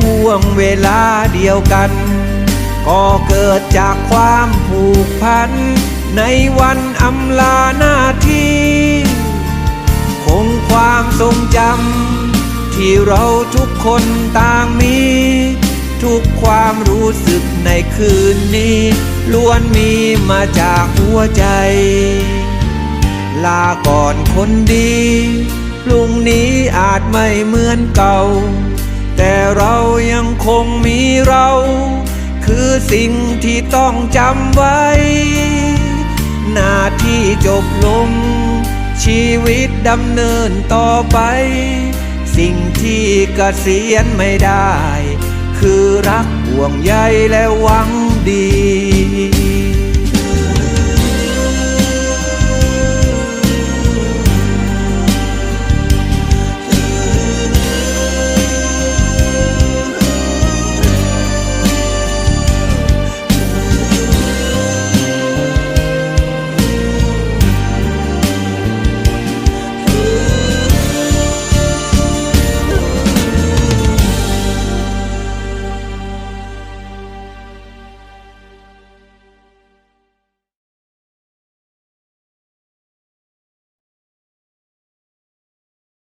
ห่วงเวลาเดียวกัน ก็เกิดจากความผูกพัน ในวันอำลาหน้าที่คงความทรงจำที่เราทุกคนต่างมี ทุกความรู้สึกในคืนนี้ ล้วนมีมาจากหัวใจ ลาก่อนคนดี พรุ่งนี้อาจไม่เหมือนเก่า แต่เรายังคงมีเรา คือสิ่งที่ต้องจำไว้ หน้าที่จบลง ชีวิตดำเนินต่อไป สิ่งที่เกษียณไม่ได้ คือรักห่วงใยและหวังดี